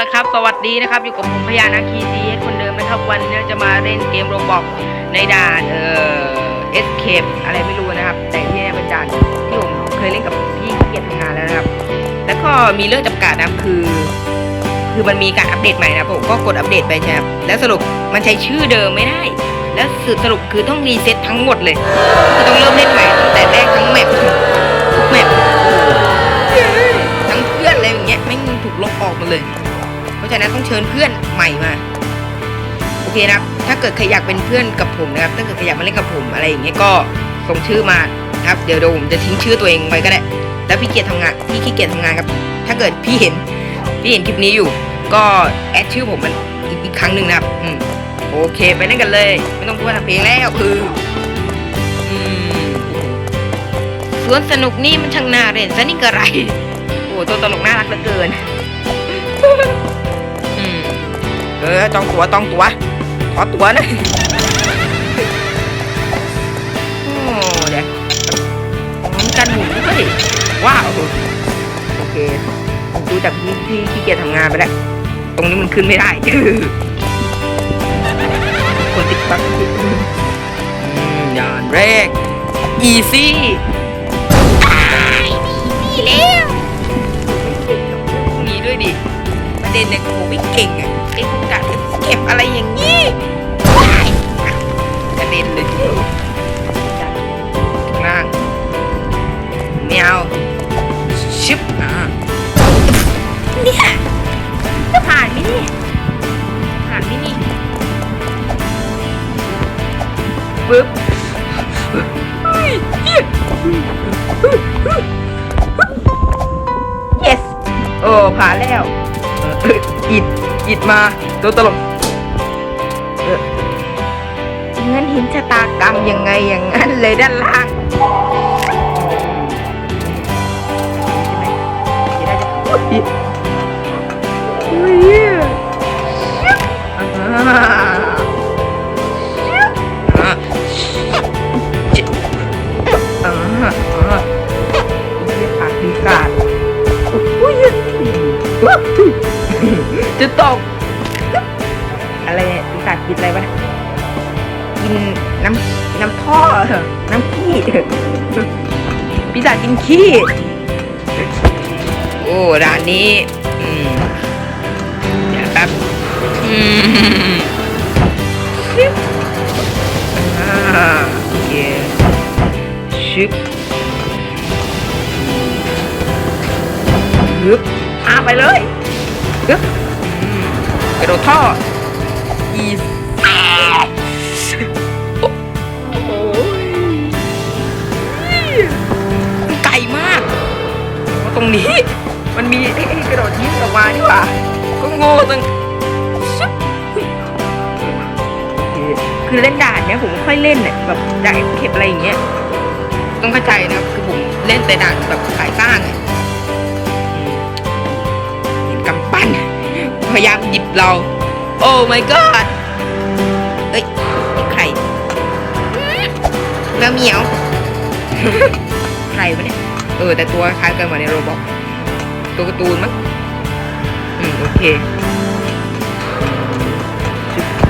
ละครับ สวัสดีนะครับ อยู่กับผมพยานาคีซีคนเดิมนะครับ วันนี้จะมาเล่นเกมโรบอกในด่านเอ่อเอสเคปอะไรไม่รู้นะครับ แต่ที่นี่เป็นด่านที่ผมเคยเล่นกับพี่เกียรติทำงานแล้วนะครับ แล้วก็มีเรื่องจำกัดนะคือ คือมันมีการอัปเดตใหม่นะผมก็กดอัปเดตไปใช่ไหมครับแล้วสรุปมันใช้ชื่อเดิมไม่ได้ แล้วสรุปคือต้องรีเซ็ตทั้งหมดเลยคือต้องเริ่มเล่นใหม่ตั้งแต่แรกทั้งแมปทุกแมปทั้งเพื่อนอะไรอย่างเงี้ยไม่ถูกลบออกมาเลย ฉะนั้นต้องเชิญเพื่อนใหม่มาโอเคนะครับ ถ้าเกิดใครอยากเป็นเพื่อนกับผมนะครับ ถ้าเกิดใครอยากมาเล่นกับผมอะไรอย่างเงี้ยก็ส่งชื่อมาครับ เดี๋ยวเดี๋ยวผมจะทิ้งชื่อตัวเองไว้ก็ได้ แล้วพี่เกียรติทำงาน พี่ขี้เกียจทำงานครับ ถ้าเกิดพี่เห็น พี่เห็นคลิปนี้อยู่ ก็แอดชื่อผมมันอีกอีกครั้งหนึ่งนะครับ อืมโอเคไปเล่นกันเลย ไม่ต้องพูดทำเพลงแล้วคืออืมสวนสนุกนี่มันช่างน่าเล่นซะนี่กระไร โอ้ตัวตลกน่ารักเหลือเกิน เออจองตัวจองตัวขอตัวหนะโอ้เดี๋ยวมันกันหมุนด้วยว้าวโอเคผมดูจากที่ที่ขี้เกียจทำงานไปแล้วตรงนี้มันขึ้นไม่ได้คนติดบั๊กอืมด่านแรก easy นี่แล้วมีด้วยดิประเด็นเนี่ยผมไม่เก่งอะไอ้พวกการ เก็บอะไรอย่างนี้ว้ายกระเด็นเลยทีเดียวข้างล่างไม่เอาชึบอ่าเนี่ยจะผ่านไหมเนี่ยผ่านไหมนี่ปึ๊บเฮ้ย yes โอ้ผ่านแล้วเอออิดอิดมาตัวตลก งั้นเห็นชะตากรรมยังไงอย่างนั้นเลยด้านล่างจะได้จะอุ้ยอุ้ยอ่าอ่าจิ๊บอ่าอ่าเรียกปากิกาดอุ๊ยจะตกอะไรเนี่ยปีศาจกินอะไรวะเนี่ย กินน้ำน้ำท่อน้ำขี้ปีศาจกินขี้ โอ้ร้านนี้เดี๋ยวแป๊บอืมชิบอ่าโอเคชิบฮึบอาไปเลยฮึบกระโดดท่อ รงนี้ มันมีไอ้ไอ้กระโดดยิ้มออกมานี่หว่าก็โง่ตั้งเคคือเล่นด่านเนี้ยผมไม่ค่อยเล่นเนี่ยแบบด่านเข็บอะไรอย่างเงี้ยต้องเข้าใจนะคือผมเล่นแต่ด่านแบบสายสร้างไงเห็นกำปั้นพยายามหยิบเรา โอ้ my god เอ้ยใครแมวเหมียว ใครวะเนี่ย เออ แต่ตัวคล้ายกันเหมือนในโรบอกตัวการ์ตูนมั้งอืม โอเค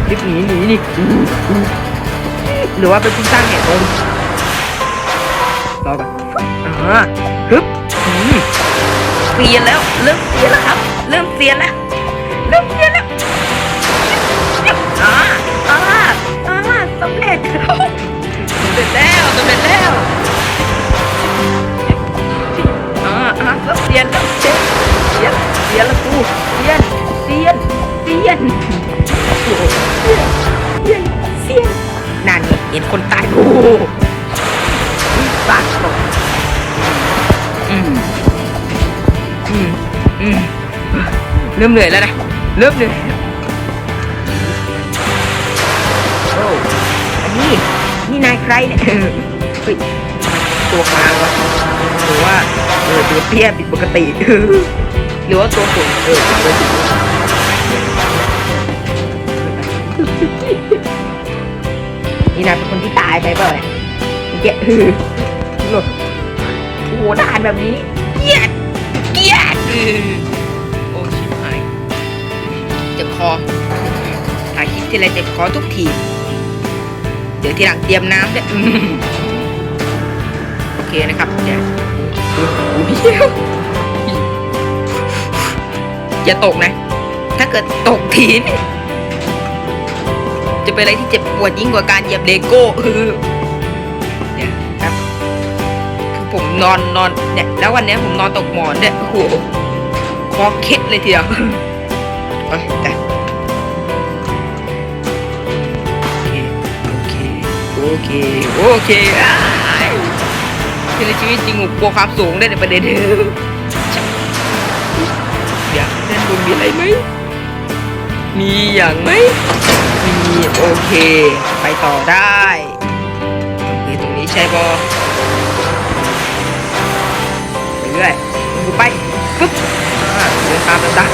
ชิปหนีหนีนี่หรือว่าเป็นผู้สร้างเหตุผลรอก่อนอ่าฮึบอืมเสียนแล้ว เริ่มเสียนแล้วครับ เริ่มเสียนแล้วาอ่าเสียนแล้วเสียนเสียนเสียนแล้วกูเสียนเสียนเสียนโอ้โหเสียนเสียนเสียนนั่นไงเห็นคนตายโอ้โหบาดตกอืมอืมอืมเริ่มเหนื่อยแล้วนะเริ่มเหนื่อยโอ้อันนี้นี่นายใครเนี่ยเฮ้ยตัวกลางวะหรือว่า ออตัวเตี้ยผิดปกติ หรือว่าตัวสูงเออตัวสูงนี่นาเป็นคนที่ตายไปเปล่าเนี่ยเจ๊คือหลบโอ้โหด่านแบบนี้เกลียดเกียดโอ้ชิบหายเจ็บคอถ่ายคลิปที่ไรเจ็บคอทุกทีเดี๋ยวทีหลังเตรียมน้ำด้วยโอเคนะครับเดี๋ยวดูดูเหี้ยว อย่าตกนะ ถ้าเกิดตกทีนจะเป็นอะไรที่เจ็บปวดยิ่งกว่าการเหยียบเลโก้เนี่ยครับคือผมนอนนอนเนี่ย แล้ววันนี้ผมนอนตกหมอนเนี่ยโอ้โหคอเคล็ดเลยทีเดียวโอเคโอเค โอเค โอเคอ้าย คือในชีวิตจริงผมกลัวความสูงได้ในประเด็นเดียวอยากด้านบนมีอะไรไหม มีอย่างไหม มีโอเค ไปต่อได้โอเคตรงนี้ใช่ปะไปเรื่อยดูไปปึ๊บเดินตามต่าง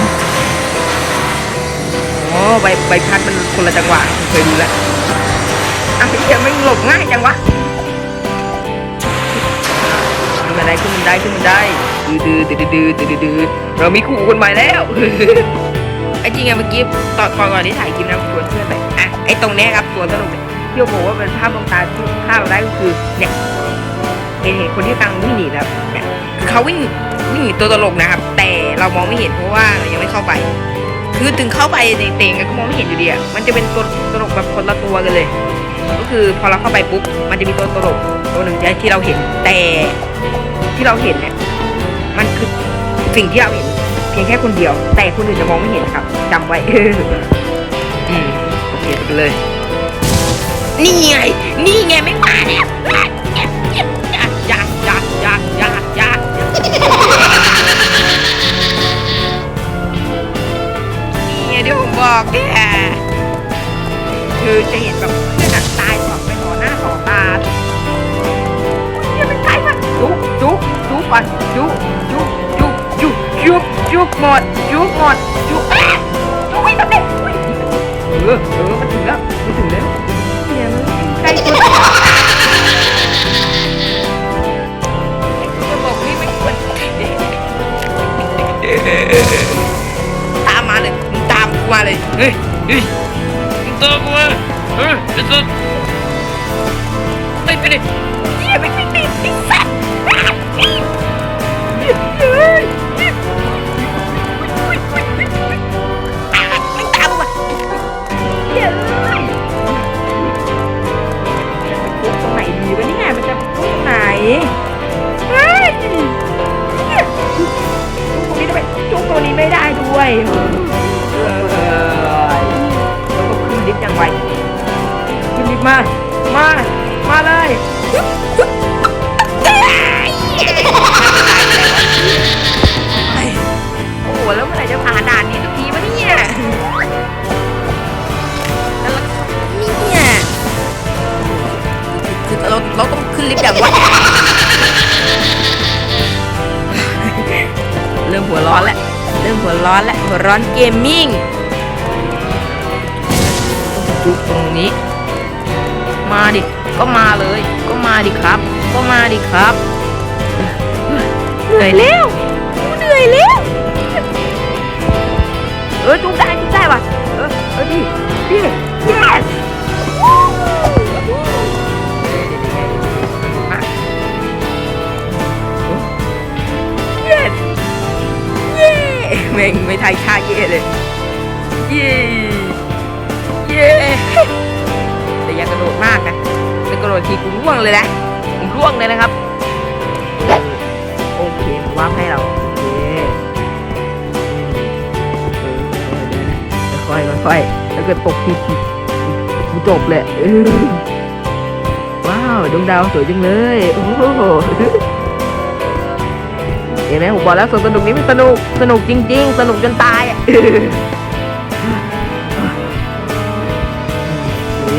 ๆอ๋อใบใบพัดมันคนละจังหวะเคยดูแล้วอะไอ้เหี้ยไม่งหลบง่ายจังวะ นาได้ขึ้นมันได้ขึ้นมันได้ดื้อดื้อดื้อดื้อดื้อดื้อเรามีคู่คนใหม่แล้วไอ้จริงอะเมื่อกี้ตอนก่อนก่อนที่ถ่ายคลิปนะชวนเพื่อนไปอะไอ้ตรงนี้ครับตัวสนุกเนี่ยที่ผมบอกว่าเป็นภาพลวงตาที่ภาพเราได้ก็คือเนี่ยเห็นเห็นคนที่กำลังวิ่งหนีแล้วเนี่ยคือเขาวิ่งวิ่งหนีตัวตลกนะครับ แต่เรามองไม่เห็นเพราะว่าเรายังไม่เข้าไป คือถึงเข้าไปในเต็งก็มองไม่เห็นอยู่ดีอะมันจะเป็นตัวตลกแบบคนละตัวกันเลย ก็คือพอเราเข้าไปปุ๊บมันจะมีตัวตลกตัวหนึ่งที่เราเห็นแต่ที่เราเห็นเนี่ยมันคือสิ่งที่เราเห็น เพียงแค่คนเดียว แต่คนอื่นจะมองไม่เห็นครับจำไว้อืมโอเคไปเลย นี่ไง นี่ไงไม่มาแล้วยักยักยักยักยักยักนี่ไงที่ผมบอกเกจุกก่อนจุกจุกจุกจุกจุกจุกหมดจุกหมดจุกอะจุกไม่ต้องเด็เออเอ ฮ้ มมิ่งจุกตรงนี้ มาดิ ก็มาเลย ก็มาดิครับ ก็มาดิครับ เหนื่อยแล้วเหนื่อยแล้วเออจุกได้จุกได้ว่ะ เออเออดิดิ yes แม่งไม่ไทยท่าเย่เลย เย้เย้แต่อย่ากระโดดมากนะแต่กระโดดทีกูร่วงเลยนะผมร่วงเลยนะครับ โอเคว่าให้เรา โอเคค่อยค่อยๆถ้าเกิดตกทีกูจบเลยเออว้าวดวงดาวสวยจังเลย โอ้โห เห็นไหมผมบอกแล้วสวนสนุกนี้มันสนุกสนุกจริง ๆ สนุกจนตายอะโอเ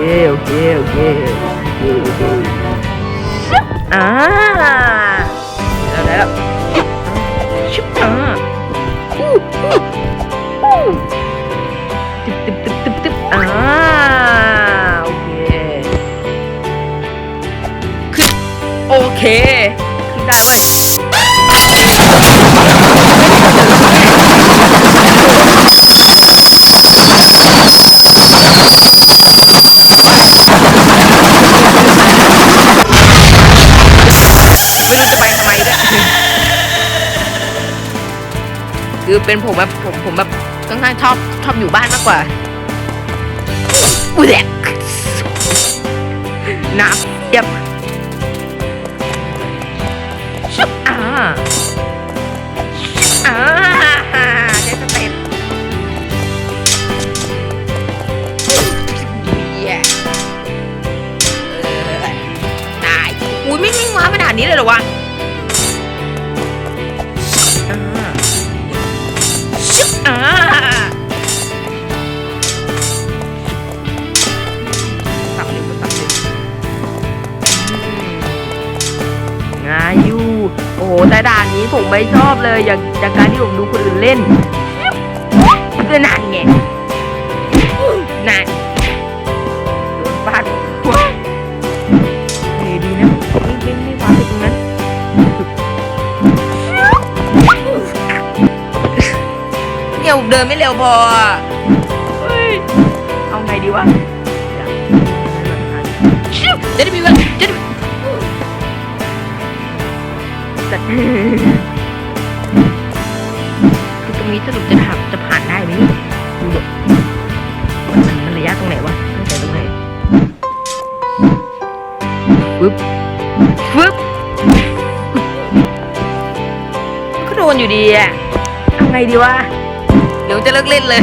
คโอเคโอเคโอเคโอเคอ่าแล้วแล้ว คือเป็นผมแบบผมผมแบบค่อนข้างชอบชอบอยู่บ้านมากกว่าอุ้ยแหลกน้ำเยียบชุบอ่าอ่าได้สเต็ปเย้เออตายอุ้ยไม่ไม่งมาขนาดนี้เลยเหรอวะ โอ้โหแต่ด่านนี้ผมไม่ชอบเลยอย่างจากการที่ผมดูคนอื่นเล่นก็นั่นไงนั่นโดนฟาดหัวเฮ้ดีนะไม่ไม่ไม่ฟาดไปตรงนั้นเนี่ยผมเดินไม่เร็วพอ คือตรงนี้สรุปจะถับจะผ่านได้ไหมดูเด็มันมันมันระยะตรงไหนวะตั้งแต่ตรงไหนฟึบฟึบก็โดนอยู่ดีอะเอาไงดีวะเดี๋ยวจะเลิกเล่นเลย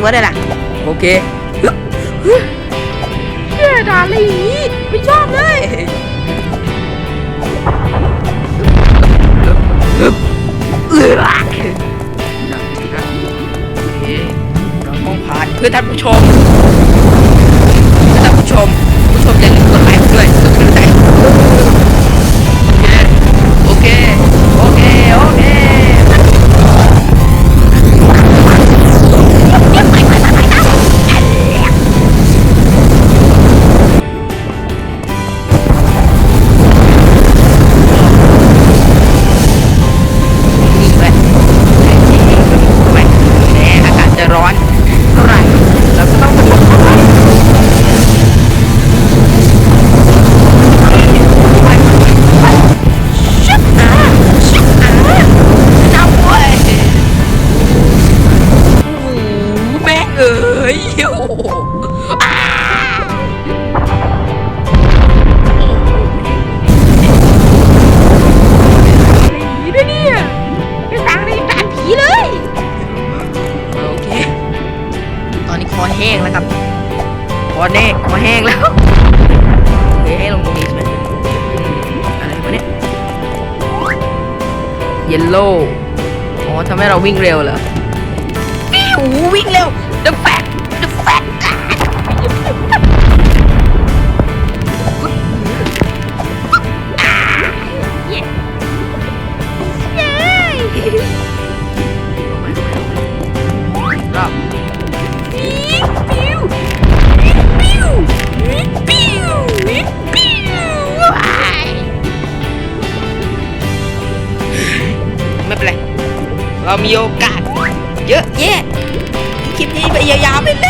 ตัวด้วยล่ะ โอเคเชื่อด่าอะไรอย่างนี้ไม่ชอบเลยเอือกโอเคเราต้องผ่านเพื่อท่านผู้ชมเพื่อท่านผู้ชม แห้งแล้วครับคอแน่คอแห้งแล้วโอเคให้ลงตรงนี้ใช่ไหมอืมอะไรวะเนี่ยเยลโล่อ๋อทำให้เราวิ่งเร็วเหรอปิ้ววิ่งเร็ว the fat the มีโอกาส เยอะแยะคลิปนี้ไปยาวๆไปเลย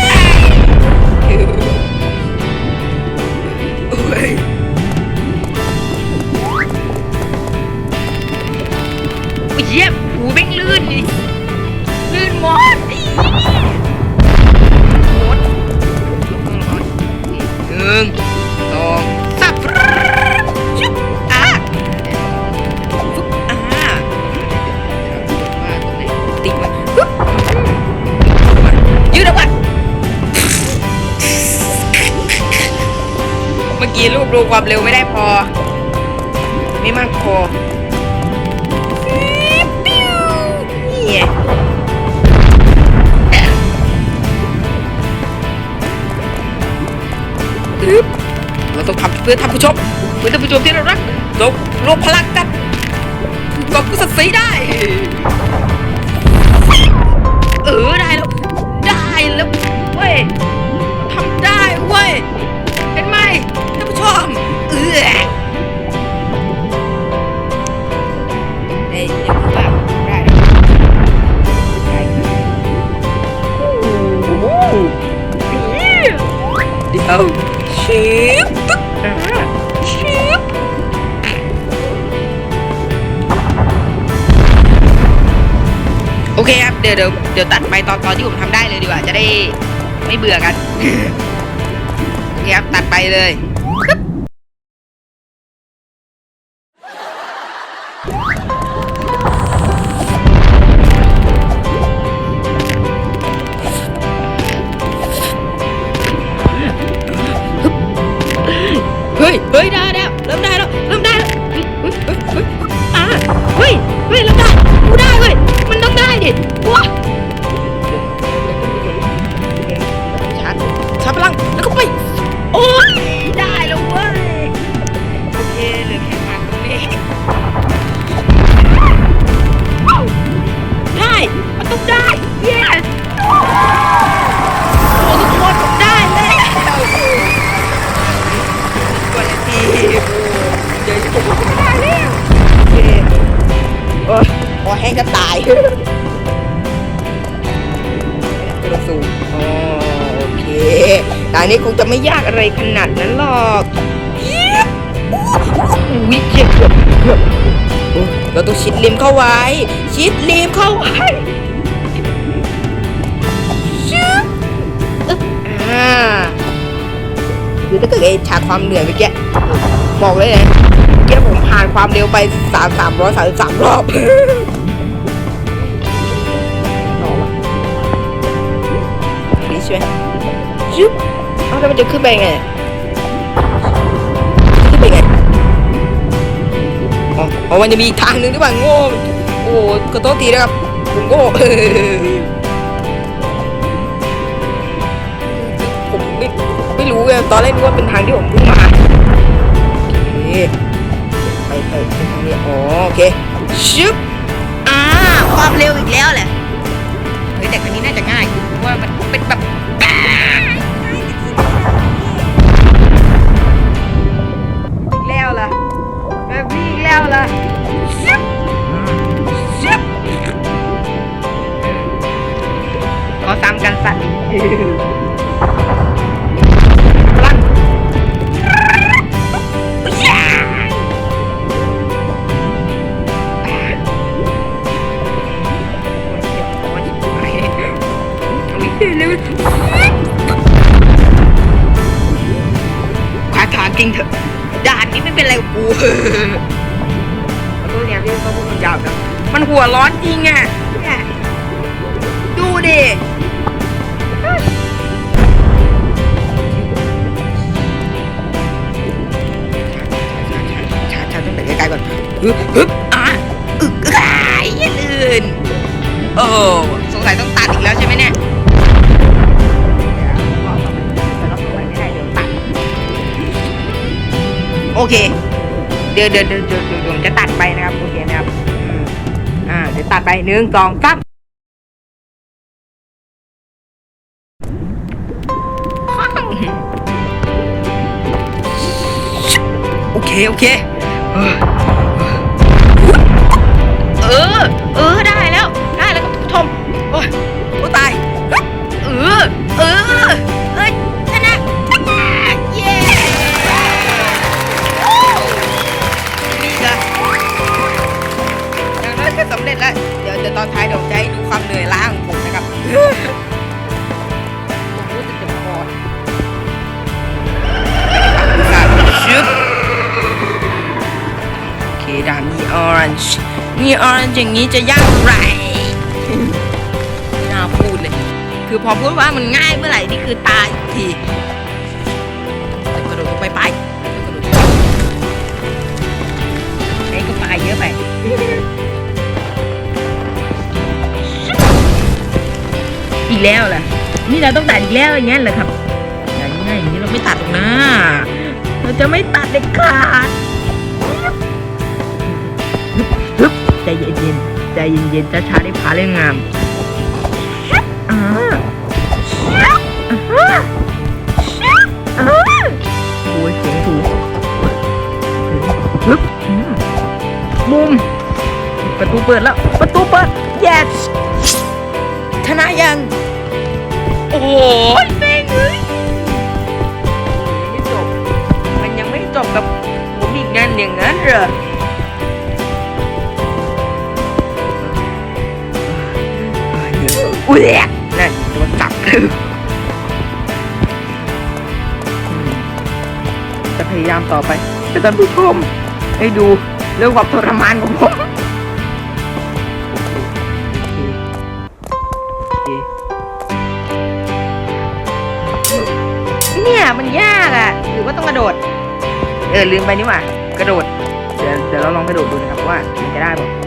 อบเร็วไม่ได้พอ ไม่มากพอนี่เราต้องทำเพื่อท่านผู้ชมเพื่อท่านผู้ชมที่เรารักลโลกพลังกันก็กุศลตสีได้ เดี๋ยวเดี๋ยวเดี๋ยวตัดไปตอนตอนที่ผมทำได้เลยดีกว่า จะได้ไม่เบื่อกันโอเคครับตัดไปเลยปึ๊บเฮ้ย เฮ้ยได้ ไว้ ชิดริมเข้าไว้ชึบอึ๊บอ่าคือถ้าเกิดไอ้ฉากความเหนื่อยเมื่อกี้บอกเลยนะเมื่อกี้ผมผ่านความเร็วไปสามสามร้อยสามสิบสามรอบต่อวะนี่ใช่ไหมชึบเอ้าแล้วมันจะขึ้นไปไงขึ้นไปไงอ๋ออ๋อมันจะมีอีกทางหนึ่งที่ว่าโง่ โอ้ขอโทษทีนะครับผมโง่ผมไม่ไม่รู้ไงตอนแรกนึกว่าเป็นทางที่ผมเพิ่งมาโอเคไปไปไปทางนี้อ๋อโอเคชึบอ่าความเร็วอีกแล้วแหละเฮ้ยแต่คันนี้น่าจะง่ายเพราะว่ามันเป็นแบบ ฮึบฮึบอะอึกอ้ายยันอื่น โอ้สงสัยต้องตัดอีกแล้วใช่ไหมเนี่ยโอเคเดี๋ยวเดี๋ยวเดี๋ยวเดี๋ยวเดี๋ยวผมจะตัดไปนะครับโอเคนะครับอ่าเดี๋ยวตัดไปหนึ่งสองสามโอเค โอเค มีออรันจ์อย่างนี้จะยากไรไม่น่าพูดเลย คือพอพูดว่ามันง่ายเมื่อไหร่นี่คือตายทีกระโดดไปไปไอ้ก็ไปเยอะไปอีกแล้วล่ะ นี่เราต้องตัดอีกแล้วอย่างเงั้นเหรอครับอย่างง่ายอย่างนี้เราไม่ตัดหรอกนะ เราจะไม่ตัดเด็ดขาด ใจเย็นๆใจเย็นๆช้าๆได้พาเล่นงามอ่าโอ้ยเสียงถูกฮึบอืมมุมประตูเปิดแล้ว ประตูเปิด yes ชนะยัง โอ้ยเซ็งเลยยังไม่จบ มันยังไม่จบกับผมอีกงั้นอย่างนั้นเหรอ อุ้ยนั่นโดนจับคือจะพยายามต่อไปจะท่านผู้ชมให้ดูเรื่องความทรมานของผมเนี่ยมันยากอะหรือว่าต้องกระโดด เออลืมไปนี่หว่ากระโดด เดี๋ยวเดี๋ยวเราลองกระโดดดูนะครับว่ามันจะได้ป่ะ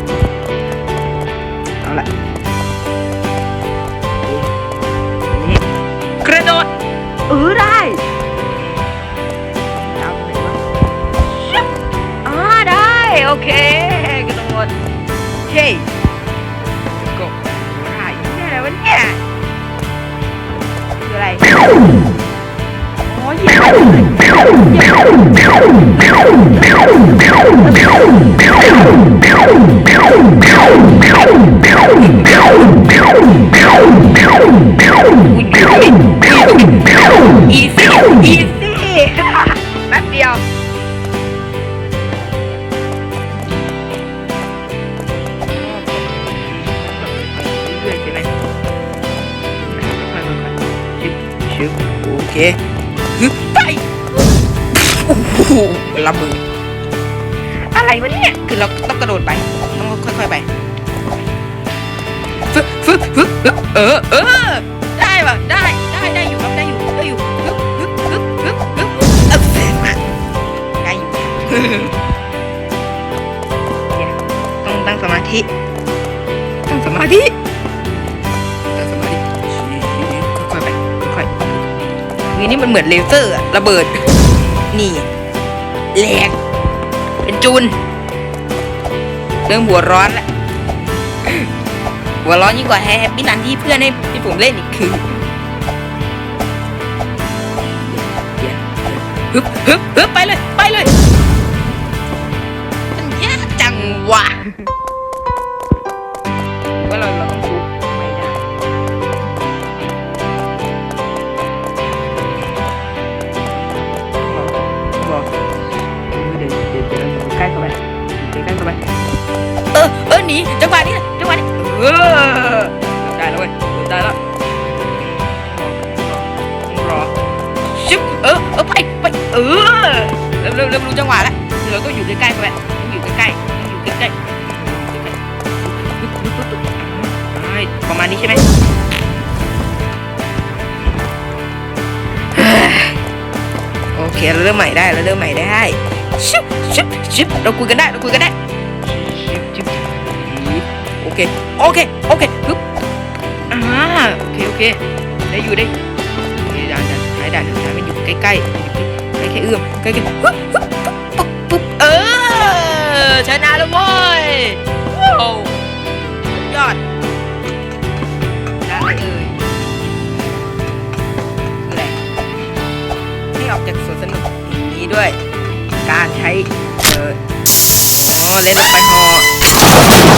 อีซี่อีซี่แป๊บเดียวเรื่อยๆใช่ไหมชึบชึบโอเคฮึบไปโอ้โหระเบิดอะไรวะเนี่ย คือเราต้องกระโดดไป ค่อยๆไปฟึบฟึบฟึบฟึบเออเออได้ป่ะได้ได้ได้อยู่ครับได้อยู่ได้อยู่ฟึบฟึบฟึบฟึบฟึบเออได้อยู่เนี่ยต้องตั้งสมาธิตั้งสมาธิตั้งสมาธิค่อยๆไปค่อยๆวีนี่มันเหมือนเลเซอร์อะระเบิดนี่แหลกเป็นจูน เรื่องหัวร้อนแหละหัวร้อนยิ่งกว่าแฮปปี้นันที่เพื่อนให้ที่ผมเล่นอีกคือฮึบฮึบฮึบไปเลย ออได้แล้วเว้ยได้แล้วต้อรอชิบเออเออไปไปเออเร็วเร็วเร็วรู้จังหวะแล้วเราต้องอยู่ใกล้ๆไปต้องอยู่ใกล้ๆต้องอยู่ใกล้ๆใกล้ๆประมาณนี้ใช่ไหมโอเคเราเริ่มใหม่ได้เราเริ่มใหม่ได้ชิบชิบชิบเราคุยกันได้เราคุยกันได้ เค โอเค โอเคปึ๊บอ่าโอเค โอเค ได้อยู่ได้โอเคด่านด่านสุดท้ายด่านสุดท้ายมันอยู่ใกล้ใกล้ใกล้แค่เอื้อมใกล้แค่ปึ๊บปึ๊บปึ๊บปึ๊บเออ ชนะแล้วเว้ยโอ้ยอดได้เลยคืออะไรให้ออกจากสวนสนุกอย่างนี้ด้วย การใช้เออ ล้อเล่นไปพอ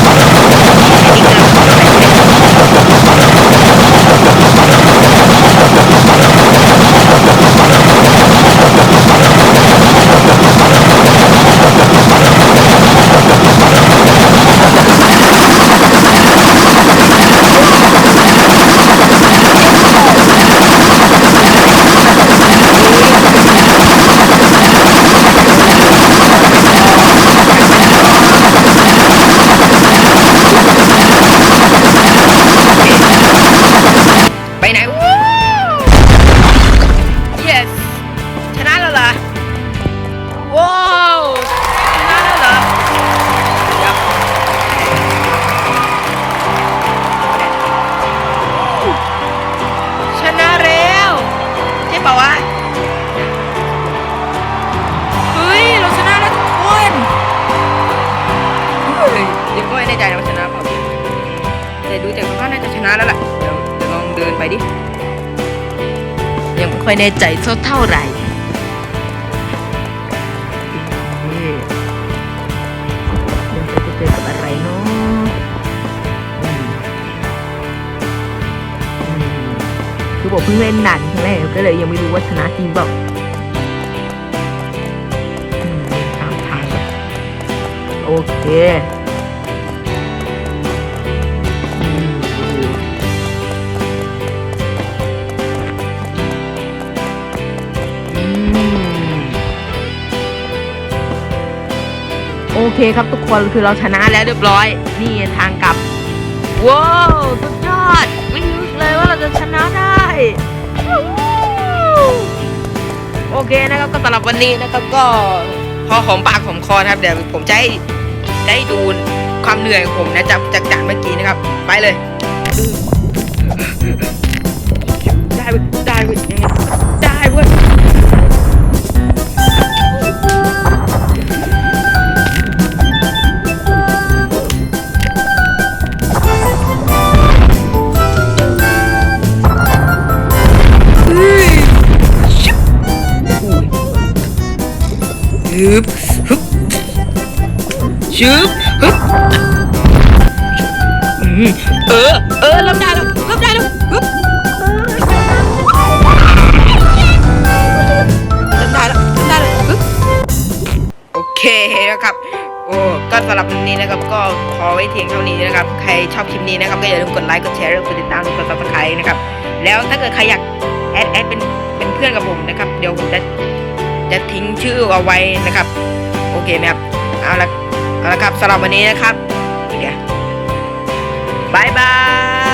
แน่ใจสักเท่าไหร่นี่ยวจะเจอกับอะไรเนาะอือืมคือผมเพิ่งเล่นหนันครั้งแรกก็เลยยังไม่รู้ว่าชนะจริงเปล่าโอเค โอเคครับทุกคนคือเราชนะแล้วเรียบร้อย นี่ทางกลับว้าวสุดยอดไม่นึกเลยว่าเราจะชนะได้โอเคนะครับก็สำหรับวันนี้นะครับก็พอหอมปากหอมคอนะครับเดี๋ยวผมจะให้ได้ดูความเหนื่อยของผมนะจากจากด่านเมื่อกี้นะครับ ไปเลย ได้ได้เว้ยยังไง ชึบฮึบอืมเออ เออรับได้แล้วรับได้แล้วฮึบรับได้แล้วรับได้แล้วฮึบโอเคนะครับโอ้ก็สำหรับวันนี้นะครับก็พอไว้เพียงเท่านี้นะครับ ใครชอบคลิปนี้นะครับก็อย่าลืมกดไลค์กดแชร์กดติดตามกดซับสไครต์นะครับ แล้วถ้าเกิดใครอยากแอดแอดเป็นเป็นเพื่อนกับผมนะครับ เดี๋ยวผมจะจะทิ้งชื่อเอาไว้นะครับ โอเคไหมครับเอาละ เอาละครับสำหรับวันนี้นะครับเดี๋ยวบายบาย